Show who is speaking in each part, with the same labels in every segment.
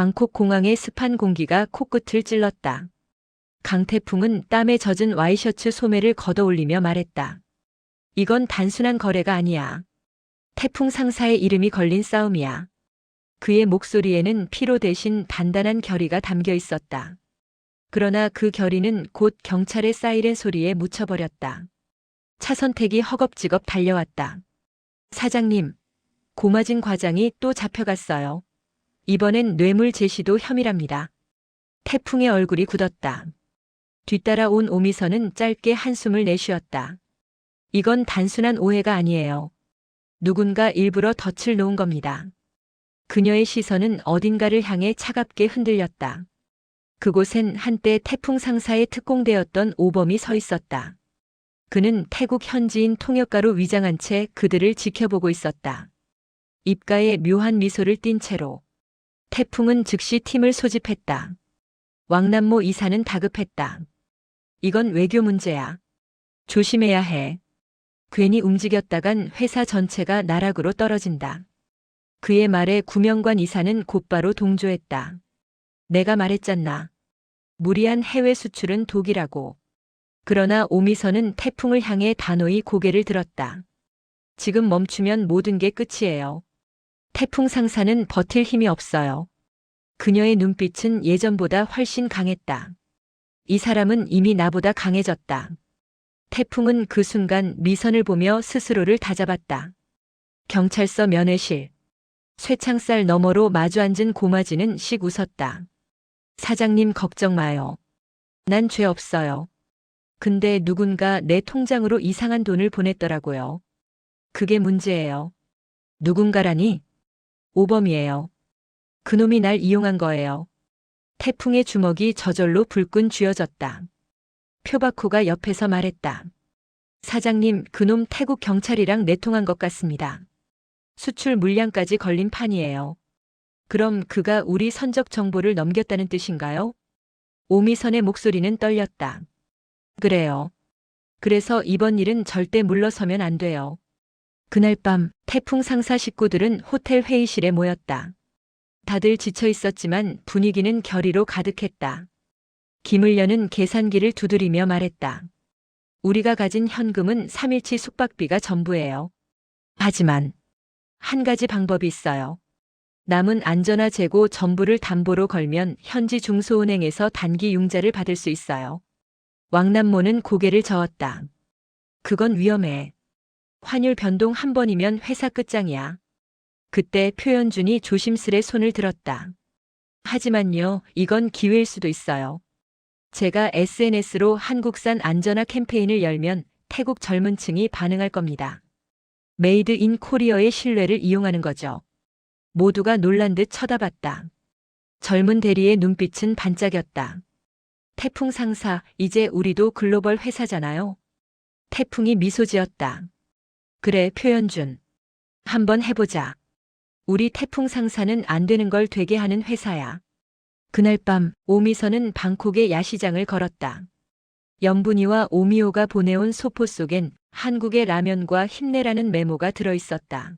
Speaker 1: 방콕 공항의 습한 공기가 코끝을 찔렀다. 강태풍은 땀에 젖은 와이셔츠 소매를 걷어올리며 말했다. 이건 단순한 거래가 아니야. 태풍 상사의 이름이 걸린 싸움이야. 그의 목소리에는 피로 대신 단단한 결의가 담겨 있었다. 그러나 그 결의는 곧 경찰의 사이렌 소리에 묻혀버렸다. 차 선택이 허겁지겁 달려왔다. 사장님, 고마진 과장이 또 잡혀갔어요. 이번엔 뇌물 제시도 혐의랍니다. 태풍의 얼굴이 굳었다. 뒤따라 온 오미선은 짧게 한숨을 내쉬었다. 이건 단순한 오해가 아니에요. 누군가 일부러 덫을 놓은 겁니다. 그녀의 시선은 어딘가를 향해 차갑게 흔들렸다. 그곳엔 한때 태풍 상사의 특공대였던 오범이 서 있었다. 그는 태국 현지인 통역가로 위장한 채 그들을 지켜보고 있었다. 입가에 묘한 미소를 띤 채로 태풍은 즉시 팀을 소집했다. 왕남모 이사는 다급했다. 이건 외교 문제야. 조심해야 해. 괜히 움직였다간 회사 전체가 나락으로 떨어진다. 그의 말에 구명관 이사는 곧바로 동조했다. 내가 말했잖나. 무리한 해외 수출은 독이라고. 그러나 오미선은 태풍을 향해 단호히 고개를 들었다. 지금 멈추면 모든 게 끝이에요. 태풍 상사는 버틸 힘이 없어요. 그녀의 눈빛은 예전보다 훨씬 강했다. 이 사람은 이미 나보다 강해졌다. 태풍은 그 순간 미선을 보며 스스로를 다잡았다. 경찰서 면회실. 쇠창살 너머로 마주 앉은 고마지는 씩 웃었다. 사장님 걱정 마요. 난 죄 없어요. 근데 누군가 내 통장으로 이상한 돈을 보냈더라고요. 그게 문제예요. 누군가라니? 오범이에요. 그놈이 날 이용한 거예요. 태풍의 주먹이 저절로 불끈 쥐어졌다. 표바코가 옆에서 말했다. 사장님, 그놈 태국 경찰이랑 내통한 것 같습니다. 수출 물량까지 걸린 판이에요. 그럼 그가 우리 선적 정보를 넘겼다는 뜻인가요? 오미선의 목소리는 떨렸다. 그래요. 그래서 이번 일은 절대 물러서면 안 돼요. 그날 밤 태풍 상사 식구들은 호텔 회의실에 모였다. 다들 지쳐 있었지만 분위기는 결의로 가득했다. 김을려는 계산기를 두드리며 말했다. 우리가 가진 현금은 3일치 숙박비가 전부예요. 하지만 한 가지 방법이 있어요. 남은 안전화 재고 전부를 담보로 걸면 현지 중소은행에서 단기 융자를 받을 수 있어요. 왕남모는 고개를 저었다. 그건 위험해. 환율 변동 한 번이면 회사 끝장이야. 그때 표현준이 조심스레 손을 들었다. 하지만요, 이건 기회일 수도 있어요. 제가 SNS로 한국산 안전화 캠페인을 열면 태국 젊은 층이 반응할 겁니다. 메이드 인 코리어의 신뢰를 이용하는 거죠. 모두가 놀란 듯 쳐다봤다. 젊은 대리의 눈빛은 반짝였다. 태풍 상사, 이제 우리도 글로벌 회사잖아요. 태풍이 미소 지었다. 그래, 표현준. 한번 해보자. 우리 태풍 상사는 안 되는 걸 되게 하는 회사야. 그날 밤 오미선은 방콕의 야시장을 걸었다. 염분이와 오미오가 보내온 소포 속엔 한국의 라면과 힘내라는 메모가 들어 있었다.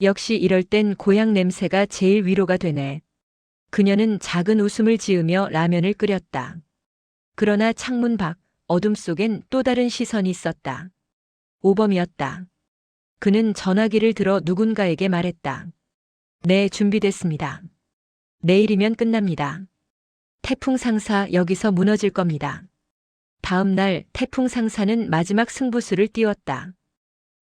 Speaker 1: 역시 이럴 땐 고향 냄새가 제일 위로가 되네. 그녀는 작은 웃음을 지으며 라면을 끓였다. 그러나 창문 밖 어둠 속엔 또 다른 시선이 있었다. 오범이었다. 그는 전화기를 들어 누군가에게 말했다. 네, 준비됐습니다. 내일이면 끝납니다. 태풍 상사 여기서 무너질 겁니다. 다음 날 태풍 상사는 마지막 승부수를 띄웠다.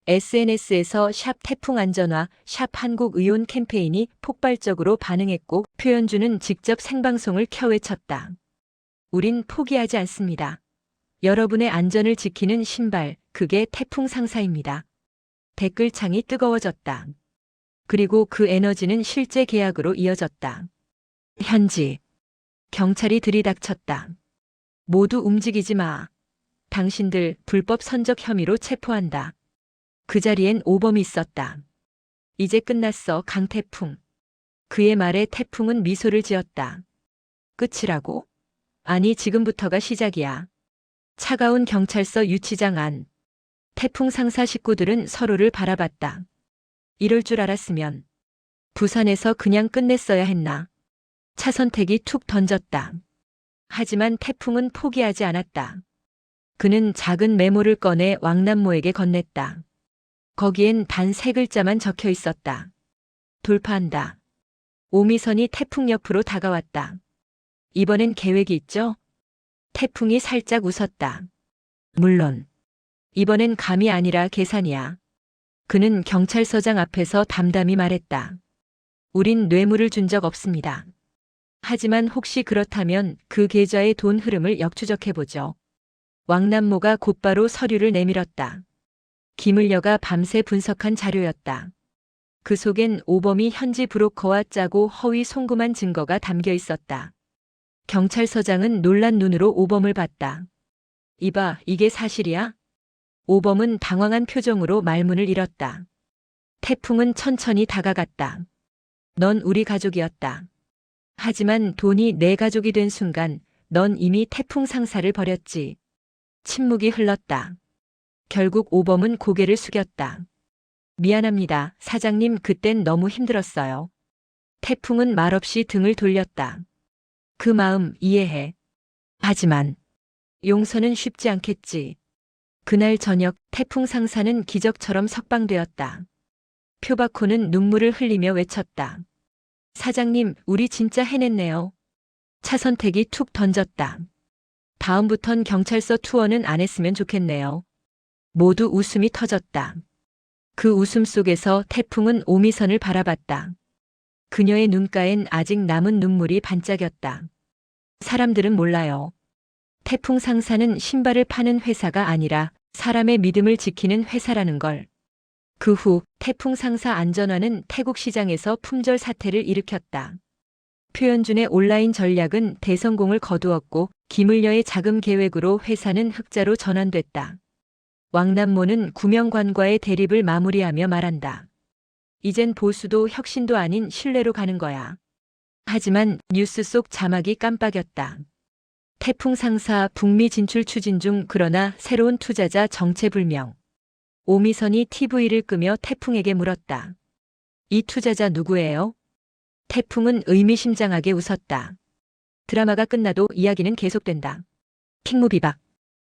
Speaker 1: SNS에서 샵 태풍 안전화, 샵 한국 의원 캠페인이 폭발적으로 반응했고 표현주는 직접 생방송을 켜 외쳤다. 우린 포기하지 않습니다. 여러분의 안전을 지키는 신발, 그게 태풍 상사입니다. 댓글창이 뜨거워졌다. 그리고 그 에너지는 실제 계약으로 이어졌다. 현지. 경찰이 들이닥쳤다. 모두 움직이지 마. 당신들 불법 선적 혐의로 체포한다. 그 자리엔 오범이 있었다. 이제 끝났어, 강태풍. 그의 말에 태풍은 미소를 지었다. 끝이라고? 아니, 지금부터가 시작이야. 차가운 경찰서 유치장 안. 태풍 상사 식구들은 서로를 바라봤다. 이럴 줄 알았으면 부산에서 그냥 끝냈어야 했나. 차 선택이 툭 던졌다. 하지만 태풍은 포기하지 않았다. 그는 작은 메모를 꺼내 왕남모에게 건넸다. 거기엔 단 세 글자만 적혀 있었다. 돌파한다. 오미선이 태풍 옆으로 다가왔다. 이번엔 계획이 있죠? 태풍이 살짝 웃었다. 물론. 이번엔 감이 아니라 계산이야. 그는 경찰서장 앞에서 담담히 말했다. 우린 뇌물을 준 적 없습니다. 하지만 혹시 그렇다면 그 계좌의 돈 흐름을 역추적해보죠. 왕남모가 곧바로 서류를 내밀었다. 김을여가 밤새 분석한 자료였다. 그 속엔 오범이 현지 브로커와 짜고 허위 송금한 증거가 담겨 있었다. 경찰서장은 놀란 눈으로 오범을 봤다. 이봐, 이게 사실이야? 오범은 당황한 표정으로 말문을 잃었다. 태풍은 천천히 다가갔다. 넌 우리 가족이었다. 하지만 돈이 내 가족이 된 순간 넌 이미 태풍 상사를 버렸지. 침묵이 흘렀다. 결국 오범은 고개를 숙였다. 미안합니다. 사장님, 그땐 너무 힘들었어요. 태풍은 말없이 등을 돌렸다. 그 마음 이해해. 하지만 용서는 쉽지 않겠지. 그날 저녁 태풍 상사는 기적처럼 석방되었다. 표바코는 눈물을 흘리며 외쳤다. 사장님, 우리 진짜 해냈네요. 차 선택이 툭 던졌다. 다음부턴 경찰서 투어는 안 했으면 좋겠네요. 모두 웃음이 터졌다. 그 웃음 속에서 태풍은 오미선을 바라봤다. 그녀의 눈가엔 아직 남은 눈물이 반짝였다. 사람들은 몰라요. 태풍 상사는 신발을 파는 회사가 아니라 사람의 믿음을 지키는 회사라는 걸. 그 후 태풍 상사 안전화는 태국 시장에서 품절 사태를 일으켰다. 표현준의 온라인 전략은 대성공을 거두었고 김을여의 자금 계획으로 회사는 흑자로 전환됐다. 왕남모는 구명관과의 대립을 마무리하며 말한다. 이젠 보수도 혁신도 아닌 신뢰로 가는 거야. 하지만 뉴스 속 자막이 깜빡였다. 태풍 상사 북미 진출 추진 중 그러나 새로운 투자자 정체불명. 오미선이 TV를 끄며 태풍에게 물었다. 이 투자자 누구예요? 태풍은 의미심장하게 웃었다. 드라마가 끝나도 이야기는 계속된다. 킹무비박